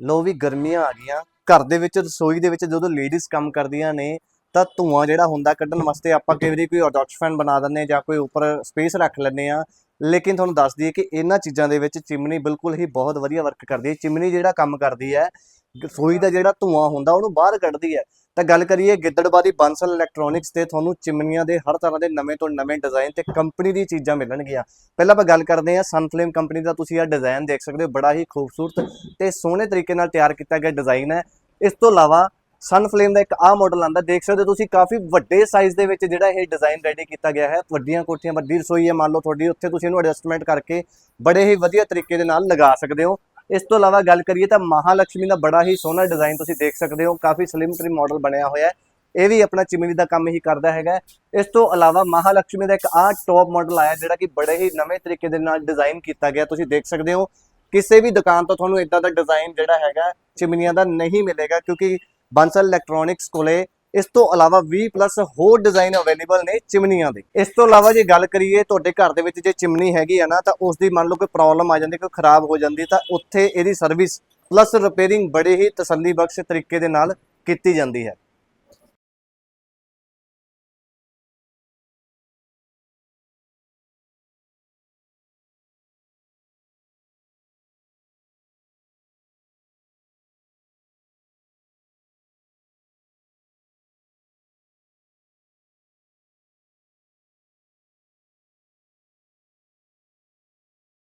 ਲੋ ਵੀ ਗਰਮੀਆਂ ਆ ਗਈਆਂ। ਘਰ ਦੇ ਵਿੱਚ, ਰਸੋਈ ਦੇ ਵਿੱਚ ਜਦੋਂ ਲੇਡੀਜ਼ ਕੰਮ ਕਰਦੀਆਂ ਨੇ, ਤਾਂ ਧੂਆਂ ਜਿਹੜਾ ਹੁੰਦਾ ਕੱਢਣ ਵਾਸਤੇ ਆਪਾਂ ਕਈ ਵਾਰੀ ਕੋਈ ਐਡੌਕਸ ਫੈਨ ਬਣਾ ਦਿੰਦੇ ਦਿੰਨੇ ਜਾਂ ਕੋਈ ਉੱਪਰ ਸਪੇਸ ਰੱਖ ਲੈਂਦੇ ਆ ਲੇਕਿਨ ਤੁਹਾਨੂੰ ਦੱਸ ਦਈਏ ਕਿ ਇਹਨਾਂ ਚੀਜ਼ਾਂ ਦੇ ਵਿੱਚ ਚਿਮਨੀ ਬਿਲਕੁਲ ਹੀ ਬਹੁਤ ਵਧੀਆ ਵਰਕ ਕਰਦੀ ਹੈ। ਚਿਮਨੀ ਜਿਹੜਾ ਕੰਮ ਕਰਦੀ ਹੈ, ਰਸੋਈ ਦਾ ਜਿਹੜਾ ਧੂਆਂ ਹੁੰਦਾ, ਉਹਨੂੰ ਬਾਹਰ ਕੱਢਦੀ ਹੈ। ਤਾਂ ਗੱਲ ਕਰੀਏ ਗਿੱਦੜਬਾਦੀ ਬਾਂਸਲ ਇਲੈਕਟ੍ਰੋਨਿਕਸ ਤੇ ਤੁਹਾਨੂੰ ਚਿਮਨੀਆਂ ਦੇ ਹਰ ਤਰ੍ਹਾਂ ਦੇ ਨਵੇਂ ਤੋਂ ਨਵੇਂ ਡਿਜ਼ਾਈਨ ਤੇ ਕੰਪਨੀ ਦੀ ਚੀਜ਼ਾਂ ਮਿਲਣਗੀਆਂ। ਪਹਿਲਾਂ ਆਪਾਂ ਗੱਲ ਕਰਦੇ ਹਾਂ ਸਨਫਲੇਮ ਕੰਪਨੀ ਦਾ, ਤੁਸੀਂ ਇਹ ਡਿਜ਼ਾਈਨ ਦੇਖ ਸਕਦੇ ਹੋ, ਬੜਾ ਹੀ ਖੂਬਸੂਰਤ ਤੇ ਸੋਹਣੇ ਤਰੀਕੇ ਨਾਲ ਤਿਆਰ ਕੀਤਾ ਗਿਆ ਡਿਜ਼ਾਈਨ ਹੈ। ਇਸ ਤੋਂ ਇਲਾਵਾ ਸਨਫਲੇਮ ਦਾ ਇੱਕ ਆਹ ਮਾਡਲ ਆਂਦਾ ਦੇਖ ਸਕਦੇ ਹੋ ਤੁਸੀਂ ਕਾਫੀ ਵੱਡੇ ਸਾਈਜ਼ ਦੇ ਵਿੱਚ ਜਿਹੜਾ ਇਹ ਡਿਜ਼ਾਈਨ ਰੈਡੀ ਕੀਤਾ ਗਿਆ ਹੈ। ਵੱਡੀਆਂ ਕੋਠੀਆਂ, ਵੱਡੀ ਰਸੋਈ ਹੈ, ਮੰਨ ਲਓ ਤੁਹਾਡੀ, ਉੱਥੇ ਤੁਸੀਂ ਇਹਨੂੰ ਐਡਜਸਟਮੈਂਟ ਕਰਕੇ ਬੜੇ ਹੀ ਵਧੀਆ ਤਰੀਕੇ ਦੇ ਨਾਲ ਲਗਾ ਸਕਦੇ ਹੋ। ਇਸ ਤੋਂ ਇਲਾਵਾ ਗੱਲ ਕਰੀਏ ਤਾਂ ਮਹਾਲక్ష్ਮੀ ਦਾ ਬੜਾ ਹੀ ਸੋਹਣਾ ਡਿਜ਼ਾਈਨ ਤੁਸੀਂ ਦੇਖ ਸਕਦੇ ਹੋ, ਕਾਫੀ ਸਲਿਮ ਟ੍ਰਿਮ ਮਾਡਲ ਬਣਿਆ ਹੋਇਆ ਹੈ। ਇਹ ਵੀ ਆਪਣਾ ਚਿਮਨੀ ਦਾ ਕੰਮ ਹੀ ਕਰਦਾ ਹੈਗਾ ਇਸ ਤੋਂ ਇਲਾਵਾ ਮਹਾਲక్ష్ਮੀ ਦਾ ਇੱਕ ਆ ਟੌਪ ਮਾਡਲ ਆਇਆ ਜਿਹੜਾ ਕਿ ਬੜੇ ਹੀ ਨਵੇਂ ਤਰੀਕੇ ਦੇ ਨਾਲ ਡਿਜ਼ਾਈਨ ਕੀਤਾ ਗਿਆ। ਤੁਸੀਂ ਦੇਖ ਸਕਦੇ ਹੋ, ਕਿਸੇ ਵੀ ਦੁਕਾਨ ਤੋਂ ਤੁਹਾਨੂੰ ਇਦਾਂ ਦਾ ਡਿਜ਼ਾਈਨ ਜਿਹੜਾ ਹੈਗਾ ਚਿਮਨੀਆਂ ਦਾ ਨਹੀਂ ਮਿਲੇਗਾ ਕਿਉਂਕਿ ਬੰਸਲ ਇਲੈਕਟ੍ਰੋਨਿਕਸ ਕੋਲੇ ਇਸ ਤੋਂ ਇਲਾਵਾ 20 ਪਲੱਸ ਹੋਰ ਡਿਜ਼ਾਈਨ ਅਵੇਲੇਬਲ ਨੇ ਚਿਮਨੀਆਂ ਦੇ। ਇਸ ਤੋਂ ਇਲਾਵਾ ਜੇ ਗੱਲ ਕਰੀਏ ਤੁਹਾਡੇ ਘਰ ਦੇ ਵਿੱਚ ਜੇ ਚਿਮਨੀ ਹੈਗੀ ਆ ਨਾ, ਤਾਂ ਉਸ ਦੀ ਮੰਨ ਲਓ ਕੋਈ ਪ੍ਰੋਬਲਮ ਆ ਜਾਂਦੀ, ਕੋਈ ਖਰਾਬ ਹੋ ਜਾਂਦੀ, ਤਾਂ ਉੱਥੇ ਇਹਦੀ ਸਰਵਿਸ ਪਲੱਸ ਰਿਪੇਅਰਿੰਗ ਬੜੇ ਹੀ ਤਸੱਲੀਬਖਸ਼ ਤਰੀਕੇ ਦੇ ਨਾਲ ਕੀਤੀ ਜਾਂਦੀ ਹੈ।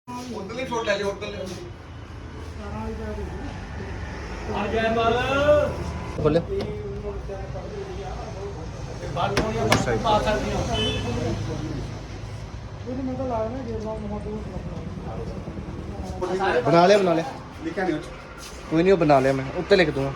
ਉਧਰਲੇ ਛੋਟਾ ਜਿਹਾ ਉਧਰਲੇ ਬੋਲੇ। ਬਣਾ ਲਿਆ ਬਣਾ ਲਿਆ। ਲਿਖਿਆ ਨਹੀਂ। ਕੋਈ ਨਹੀਂ ਉਹ ਬਣਾ ਲਿਆ ਮੈਂ। ਉੱਤੇ ਲਿਖ ਦੂੰਗਾ।